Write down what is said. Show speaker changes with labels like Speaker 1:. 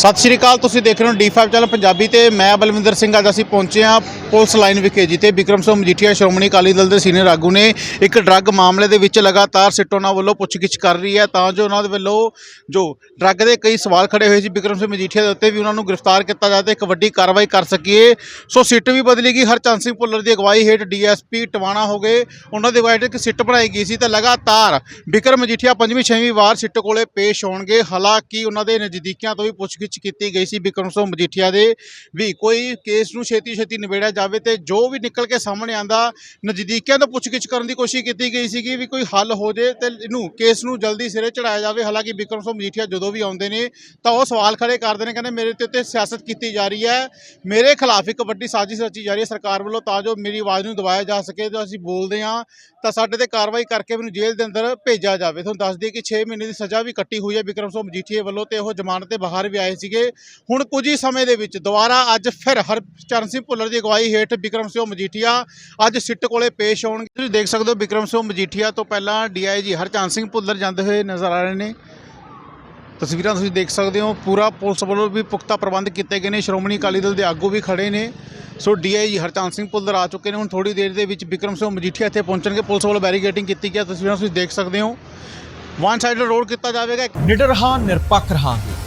Speaker 1: ਸਤਿ ਸ਼੍ਰੀ ਅਕਾਲ, ਤੁਸੀਂ ਦੇਖ ਰਹੇ ਹੋ ਡੀ5 ਚੈਨਲ ਪੰਜਾਬੀ ਤੇ ਮੈਂ ਬਲਵਿੰਦਰ ਸਿੰਘ, ਅੱਜ ਅਸੀਂ ਪਹੁੰਚੇ ਹਾਂ ਪੁਲਿਸ ਲਾਈਨ ਵਿਖੇ, ਜਿੱਥੇ ਵਿਕਰਮ ਸਿੰਘ ਮਜੀਠੀਆ, ਸ਼੍ਰੋਮਣੀ ਅਕਾਲੀ ਦਲ ਦੇ ਸੀਨੀਅਰ ਆਗੂ ਨੇ ਇੱਕ ਡਰੱਗ ਮਾਮਲੇ ਦੇ ਵਿੱਚ ਲਗਾਤਾਰ ਸਿੱਟ ਉਹਨਾਂ ਵੱਲੋਂ ਪੁੱਛਗਿੱਛ ਕਰ ਰਹੀ ਹੈ। ਤਾਂ ਜੋ ਉਹਨਾਂ ਦੇ ਵੱਲੋਂ ਜੋ ਡਰੱਗ ਦੇ ਕਈ ਸਵਾਲ ਖੜੇ ਹੋਏ ਸੀ, ਵਿਕਰਮ ਸਿੰਘ ਮਜੀਠੀਆ ਦੇ ਉੱਤੇ ਵੀ ਉਹਨਾਂ ਨੂੰ ਗ੍ਰਿਫਤਾਰ ਕੀਤਾ ਜਾਵੇ ਤੇ ਇੱਕ ਵੱਡੀ ਕਾਰਵਾਈ ਕਰ ਸਕੀਏ। ਸੋ ਸਿੱਟ ਵੀ ਬਦਲੀ ਗਈ ਹਰਚੰਦ ਸਿੰਘ ਭੁੱਲਰ ਦੀ ਅਗਵਾਈ ਹੇਠ ਡੀਐਸਪੀ ਟਵਾਣਾ ਹੋ ਗਏ। ਉਹਨਾਂ ਦੀ ਅਗਵਾਈ ਹੇਠ ਇੱਕ ਸਿੱਟ ਬਣਾਈ ਗਈ ਸੀ ਤੇ ਲਗਾਤਾਰ ਵਿਕਰਮ ਮਜੀਠੀਆ ਪੰਜਵੀਂ, ਛੇਵੀਂ ਵਾਰ ਸਿੱਟ ਕੋਲੇ ਪੇਸ਼ ਹੋਣਗੇ। ਹਾਲਾਂਕਿ ਉਹਨਾਂ ਦੇ ਨਜ਼ਦੀਕੀਆਂ ਤੋਂ ਵੀ ਪੁੱਛਗਿੱਛ ਕੀਤੀ ਗਈ ਸੀ ਬਿਕਰਮ ਸਿੰਘ ਮਜੀਠੀਆ ਦੇ, ਵੀ ਕੋਈ ਕੇਸ ਨੂੰ ਛੇਤੀ ਛੇਤੀ ਨਿਬੇੜਿਆ ਜਾਵੇ ਤੇ ਜੋ ਵੀ ਨਿਕਲ ਕੇ ਸਾਹਮਣੇ ਆਂਦਾ ਨਜ਼ਦੀਕੀਆਂ ਤੋਂ ਪੁੱਛਗਿੱਛ ਕਰਨ ਦੀ ਕੋਸ਼ਿਸ਼ ਕੀਤੀ ਗਈ ਸੀਗੀ ਵੀ ਕੋਈ ਹੱਲ ਹੋ ਜੇ ਤੇ ਇਹਨੂੰ ਕੇਸ ਨੂੰ ਜਲਦੀ ਸਿਰੇ ਚੜਾਇਆ ਜਾਵੇ। ਹਾਲਾਂਕਿ ਬਿਕਰਮ ਸਿੰਘ ਮਜੀਠੀਆ ਜਦੋਂ ਵੀ ਆਉਂਦੇ ਨੇ ਤਾਂ ਉਹ ਸਵਾਲ ਖੜੇ ਕਰਦੇ ਨੇ, ਕਹਿੰਦੇ ਮੇਰੇ ਤੇ ਉੱਤੇ ਸਿਆਸਤ ਕੀਤੀ ਜਾ ਰਹੀ ਹੈ, ਮੇਰੇ ਖਿਲਾਫ ਇੱਕ ਵੱਡੀ ਸਾਜ਼ਿਸ਼ ਰਚੀ ਜਾ ਰਹੀ ਹੈ ਸਰਕਾਰ ਵੱਲੋਂ ਤਾਂ ਜੋ ਮੇਰੀ ਆਵਾਜ਼ ਨੂੰ ਦਬਾਇਆ ਜਾ ਸਕੇ ਤੇ ਅਸੀਂ ਬੋਲਦੇ ਹਾਂ, ਤਾਂ ਸਾਡੇ ਤੇ ਕਾਰਵਾਈ ਕਰਕੇ ਮੈਨੂੰ ਜੇਲ੍ਹ ਦੇ ਅੰਦਰ ਭੇਜਿਆ ਜਾਵੇ। ਤੁਹਾਨੂੰ ਦੱਸ ਦਈਏ ਕਿ 6 ਮਹੀਨੇ ਦੀ ਸਜ਼ਾ ਵੀ ਕੱਟੀ ਹੋਈ ਹੈ ਬਿਕਰਮ ਸਿੰਘ ਮਜੀਠੀਏ ਵੱਲੋਂ ਤੇ ਉਹ ਜ਼ਮਾਨਤ ਤੇ ਬਾਹਰ ਵੀ ਆਏ ਸੀਗੇ। ਹੁਣ ਕੁਝ ਹੀ ਸਮੇਂ ਦੇ ਵਿੱਚ ਦੁਬਾਰਾ ਅੱਜ ਫਿਰ ਹਰਚਰਨ ਸਿੰਘ ਭੁੱਲਰ ਦੀ ਅਗਵਾਈ ਹੇਠ ਵਿਕਰਮ ਸਿੰਘ ਮਜੀਠੀਆ ਅੱਜ ਸਿੱਟ ਕੋਲੇ ਪੇਸ਼ ਹੋਣਗੇ। ਤੁਸੀਂ ਦੇਖ ਸਕਦੇ ਹੋ ਵਿਕਰਮ ਸਿੰਘ ਮਜੀਠੀਆ ਤੋਂ ਪਹਿਲਾਂ ਡੀਆਈਜੀ ਹਰਚਰਨ ਸਿੰਘ ਭੁੱਲਰ ਜਾਂਦੇ ਹੋਏ ਨਜ਼ਰ ਆ ਰਹੇ ਨੇ। ਤਸਵੀਰਾਂ ਤੁਸੀਂ ਦੇਖ ਸਕਦੇ ਹੋ, ਪੂਰਾ ਪੁਲਿਸ ਵੱਲੋਂ ਵੀ ਪੁਖਤਾ ਪ੍ਰਬੰਧ ਕੀਤੇ ਗਏ ਨੇ। ਸ਼੍ਰੋਮਣੀ ਅਕਾਲੀ ਦਲ ਦੇ ਆਗੂ ਵੀ ਖੜੇ ਨੇ। ਸੋ ਡੀਆਈਜੀ ਹਰਚੰਦ ਸਿੰਘ ਭੁੱਲਰ ਆ ਚੁੱਕੇ ਨੇ। ਹੁਣ ਥੋੜੀ ਦੇਰ ਦੇ ਵਿੱਚ ਵਿਕਰਮ ਸਿੰਘ ਮਜੀਠੀਆ ਇੱਥੇ ਪਹੁੰਚਣਗੇ। ਪੁਲਿਸ ਵੱਲੋਂ ਬੈਰੀਕੇਡਿੰਗ ਕੀਤੀ ਗਈ ਤਸਵੀਰਾਂ ਤੁਸੀਂ ਦੇਖ ਸਕਦੇ ਹੋ। ਵਨ ਸਾਈਡ ਰੋਡ ਕੀਤਾ ਜਾਵੇਗਾ।
Speaker 2: ਨਿਡਰ ਹਾਂ, ਨਿਰਪੱਖ ਰਹਾਂਗੇ।